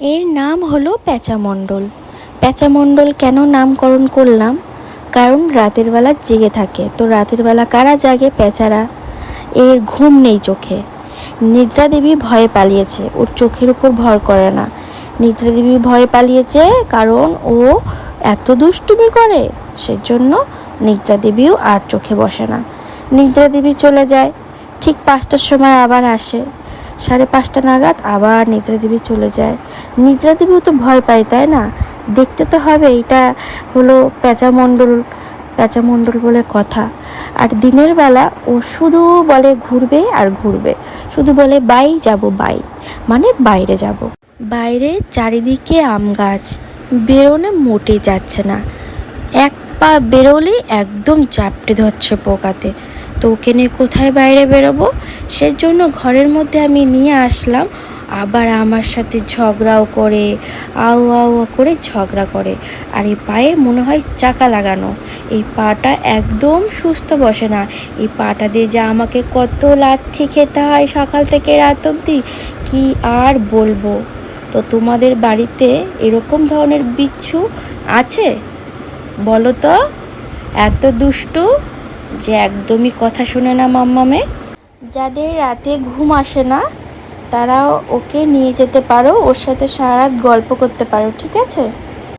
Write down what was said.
এর নাম হলো প্যাঁচামণ্ডল। প্যাঁচামণ্ডল কেন নামকরণ করলাম? কারণ রাতের বেলা জেগে থাকে। তো রাতের বেলা কারা জাগে প্যাঁচারা? এর ঘুম নেই চোখে। নিদ্রা দেবী ভয়ে পালিয়েছে। ওর চোখের উপর ভর করে না। নিদ্রা দেবী ভয়ে পালিয়েছে কারণ ও এত দুষ্টুমি করে, সেজন্য নিদ্রা দেবীও আর চোখে বসে না। নিদ্রা দেবী চলে যায়। ঠিক পাঁচটার সময় আবার আসে। সাড়ে পাঁচটা নাগাদ আবার নিদ্রা দেবী চলে যায়। নিদ্রা দেবীও তো ভয় পায়, তাই না? দেখতে তো হবে, এটা হলো প্যাঁচামণ্ডল প্যাঁচামণ্ডল বলে কথা। আর দিনের বেলা ও শুধু বলে ঘুরবে আর ঘুরবে। শুধু বলে, বাই যাব, বাই। মানে বাইরে যাব। বাইরে চারিদিকে আম গাছ। বেরোনে মোটে যাচ্ছে না। এক পা বেরোলেই একদম চাপটে ধরছে পোকাতে। তো ওকে নিয়ে কোথায় বাইরে বেরোবো? সেজন্য ঘরের মধ্যে আমি নিয়ে আসলাম। আবার আমার সাথে ঝগড়াও করে, আউ আউ করে ঝগড়া করে। আর এই পায়ে মনে হয় চাকা লাগানো। এই পাটা একদম সুস্থ বসে না। এই পাটা দিয়ে যা আমাকে কত লাথি খেতে হয় সকাল থেকে রাত অবধি, কি আর বলব? তো তোমাদের বাড়িতে এরকম ধরনের বিচ্ছু আছে? বলো তো? এত দুষ্টু? যে একদমই কথা শোনে না মাম্মামে। যাদের রাতে ঘুম আসে না তারা ওকে নিয়ে যেতে পারো, ওর সাথে সারা রাত গল্প করতে পারো, ঠিক আছে?